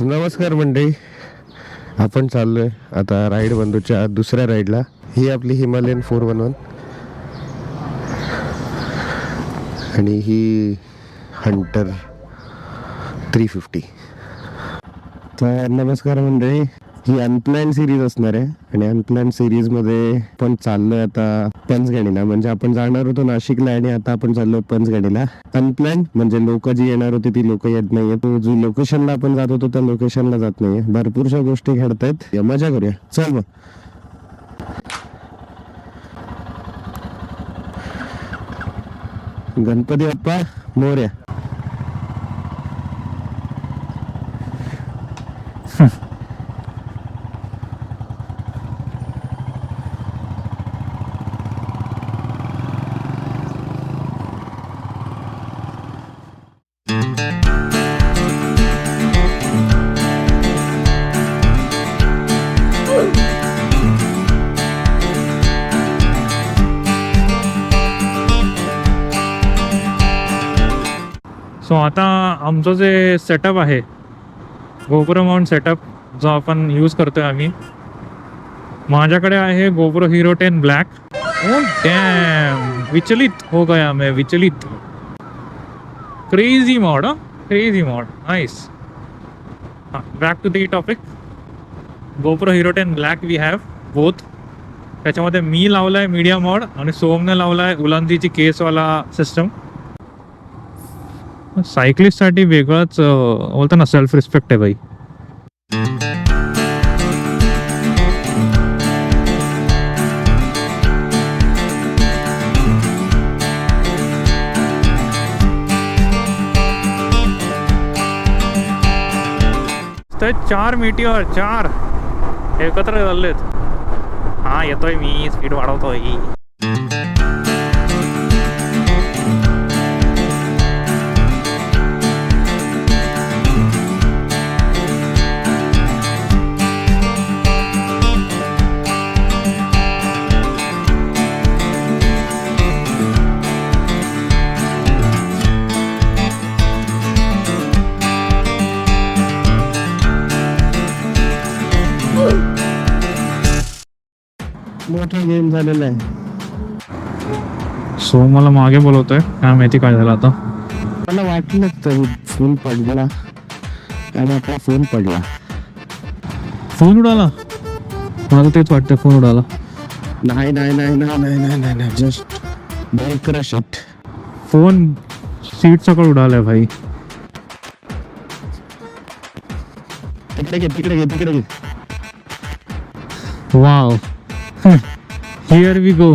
नमस्कार मंडळी. आपण चाललोय आता राईड बंधूच्या दुसऱ्या राईडला ही आपली हिमालयन फोर वन वन. आणि ही हंटर थ्री फिफ्टी तर नमस्कार मंडळी. ही अनप्लॅन सिरीज असणार आहे. आणि अनप्लॅन सिरीजमध्ये पण चाललोय आता पंचगणीला म्हणजे आपण जाणार होतो नाशिकला आणि आता आपण चाललोय पंचगणीला अनप्लॅन म्हणजे लोक जी येणार होती ती लोक येत नाहीये तो जो लोकेशनला आपण जात होतो त्या लोकेशनला जात नाहीये भरपूरशा गोष्टी घडतायत. या मजा करूया. चल मग. गणपती बाप्पा मोर्या. सो आता आमचं जे सेटअप आहे गोप्रो माउंट सेटअप जो आपण यूज करतोय आम्ही माझ्याकडे आहे GoPro hero ten black damn विचलित हो गया मैं विचलित. Crazy mod crazy mod nice back to the topic GoPro hero ten black we have both त्याच्यामध्ये मी लावलाय मीडिया मॉड आणि सोमने लावलाय उलांतीची केसवाला सिस्टम सायकलिस्टसाठी वेगळंच बोलताना बोलतो ना सेल्फ रिस्पेक्ट आहे भाई तर चार मिटिओर चार. एकत्र चाललेत हा येतोय मी स्पीड वाढवतोय. मोठा गेम झालेला आहे. सो मला मागे बोलवतोय. काय माहिती काय झालं आता. मला वाटलं तर फोन पडला. आणि आपला फोन पडला. फोन उडाला. मला तेच वाटतं फोन उडाला. नाही नाही नाही नाही नाही नाही नाही नाही. जस्ट बाईक फोन सीट सकाळ उडाला भाई. तिकडे घे तिकडे घे तिकडे घे. वाव हिअर वी गो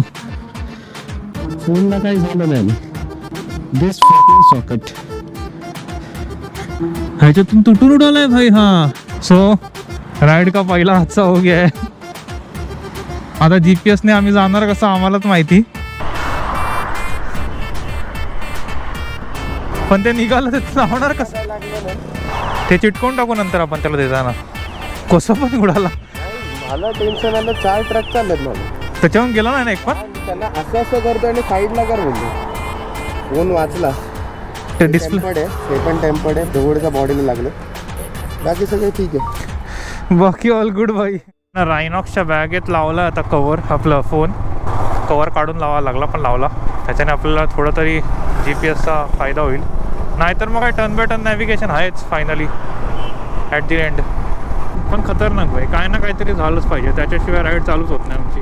फोनला काही झालं नाही. दिस फकिंग सॉकेट ह्याच्यातून तुटून उडवलाय भाई हा. सो राईड का पहिला हादसा हो गया आता जी पी एसने आम्ही जाणार कसं आम्हालाच माहिती. पण ते निघालं ते लावणार कसं? ते चिटकून टाकू नंतर आपण त्याला देताना. कसं पण उडाला. मला टेन्शन आलं चार ट्रक चालत मला. त्याच्याहून गेला नाही ना एक पण? त्यांना असं असं करतो आणि साईडला कर बोललो. फोन वाचला. ते डिस्प्ले टेम्पर्ड आहे. ते पण टेम्पर्ड आहे. दगडच्या बॉडीला लागलं. बाकी सगळं ठीक आहे. बाकी ऑल गुड बाई रायनॉक्सच्या बॅगेत लावला आता कवर आपलं फोन कवर काढून लावा लागला पण लावला. त्याच्याने आपल्याला थोडं तरी जी पी एसचा फायदा होईल. नाहीतर मग काय टर्न बाय टर्न नॅव्हिगेशन आहेच फायनली ॲट दी एंड पण खतरनाक भाई. काय ना काहीतरी झालंच पाहिजे. त्याच्याशिवाय राईड चालूच होत नाही आमची.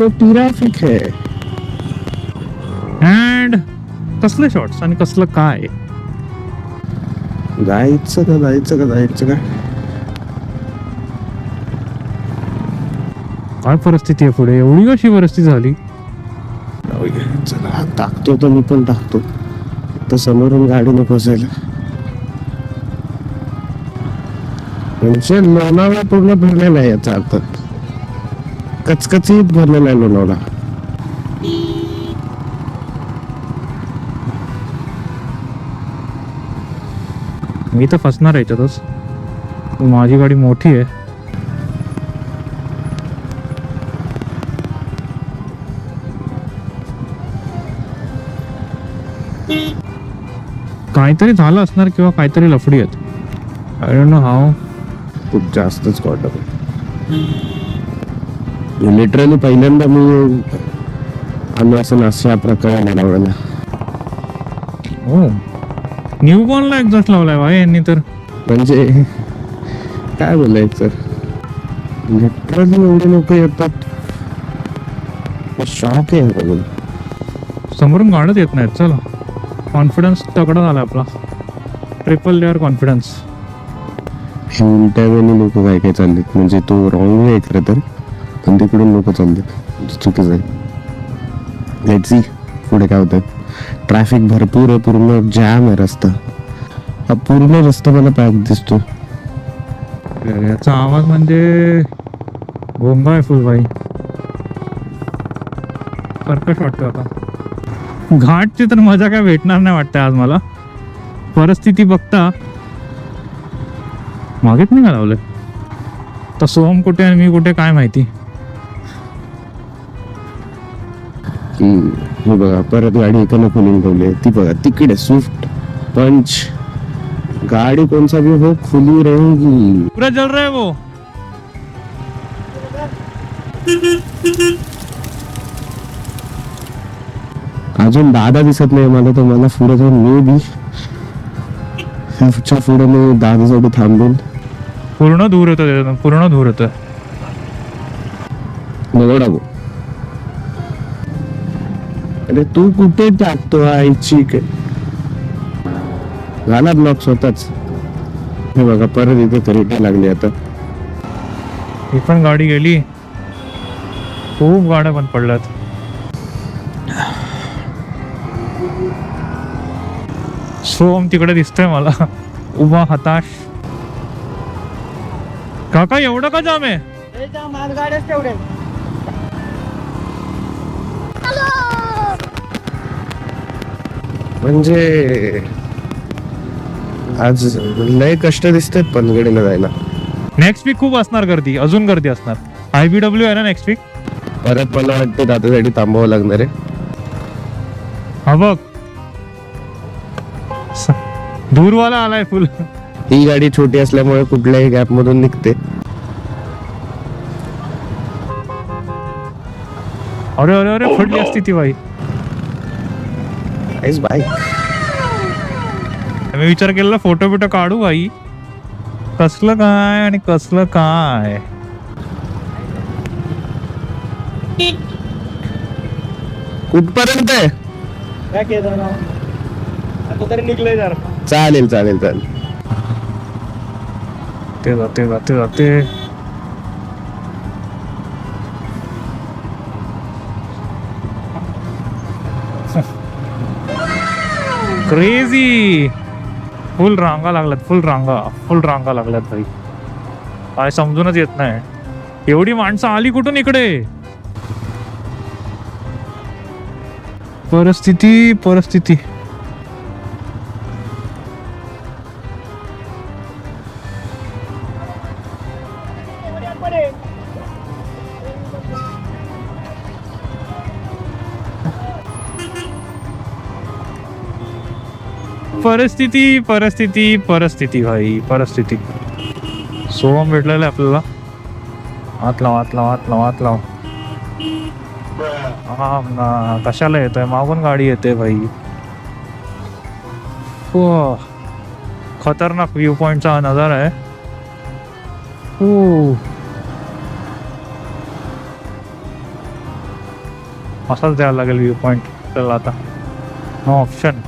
तो ट्रॅफिक आहे अँड कसले शॉर्ट्स आणि कसलं काय? जायचं का जायचं का जायचं का? काय परिस्थिती आहे पुढे? एवढी कशी परिस्थिती झाली. चला टाकतो तर मी पण टाकतो. तर समोरून गाडी नको असायला. म्हणजे लोणावळा पूर्ण भरलेला आहे याचा अर्थ. कचकचीत भरलेला आहे लोणावळा मी तर फसणार आहे याच्यातच माझी गाडी मोठी आहे. काहीतरी झालं असणार किंवा काहीतरी लफडी आहेत. आय डोंट नो हाव खूप जास्तच कॉटन लिटरली पहिल्यांदा मी असं अशा प्रकारे लोणावळ्याला हो. न्यू बॉर्नला एक्झॉस्ट लावलाय भाई यांनी तर. म्हणजे काय बोलायचं? लिटरली एवढे लोक येतात. शॉक आहे बघून समोरून गाडच येत नाहीत चला. कॉन्फिडन्स तगडा झाला आपला. ट्रिपल लेअर कॉन्फिडन्स उलट्या वेळी लोक काय काय चाललेत? म्हणजे तो रॉंग आहे खरं तर. पण तिकडून लोक चालले चुकीचं आहे. लेट सी पुढे काय होतं ट्रॅफिक भरपूर आहे पूर्ण जॅम आहे रस्ता. हा पूर्ण रस्ता मला पॅक दिसतो याचा आवाज म्हणजे गोंगा आहे फुल भाई. कर्कश वाटतो आता. घाटची तर मजा काय भेटणार नाही वाटतं आज मला. परिस्थिती बघता मागेच नाही का लावलं तर सोहम कुठे आणि मी कुठे काय माहिती. हे बघा परत गाडी एकानं खोलून ठेवली आहे. ती बघा तिकडे स्विफ्ट पंच. गाडी कोणसा भी हो खुली रहेगी पूरा जल रहा है वो. अजून दादा दिसत नाही मला तर मला पुढे जाऊन मे बी. ह्याच्या पुढे मी दादासाठी थांबून. पूर्ण धूर होतं पूर्ण धूर होतं. नको टाकू अरे तू कुठे टाकतो आईची? काय झाला ब्लॉक स्वतःच. हे बघा परत इथे तरी लागली आता. ही पण गाडी गेली. खूप गाड्या पण पडल्यात. सोम तिकडे दिसतोय मला. उभा हताश. काका एवढं का जाम आहे? म्हणजे आज लय कष्ट दिसतात पनगडीला जायला. नेक्स्ट वीक खूप असणार गर्दी अजून गर्दी असणार. आय बी डब्ल्यू आहे ना नेक्स्ट वीक परत मला वाटतं दादासाठी थांबावं लागणार आहे. हा बघ. स- धूरवाला आलाय फुल ही गाडी छोटी असल्यामुळे कुठल्याही गॅप मधून निघते. अरे अरे अरे फडली असती ती बाई. बाय मी विचार केलेला फोटो बिटो काढू बाई कसलं काय आणि कसलं काय? कुठपर्यंत आहे? चालेल चालेल चालेल. ते जाते जाते जाते क्रेझी फुल रांगा लागल्यात फुल रांगा फुल रांगा लागल्यात भाई. काय समजूनच येत नाही. एवढी माणसं आली कुठून इकडे? परिस्थिती परिस्थिती. परिस्थिती परिस्थिती परिस्थिती भाई परिस्थिती. सोहम भेटलेलं आहे आपल्याला. हात लाव हात लाव हात लाव हात लाव. हा ना कशाला येतोय? मागून गाडी येते भाई. हो खतरनाक व्ह्यू पॉईंटचा हा नजारा आहे. हो असाच द्यायला लागेल व्ह्यू पॉईंट आपल्याला आता. No option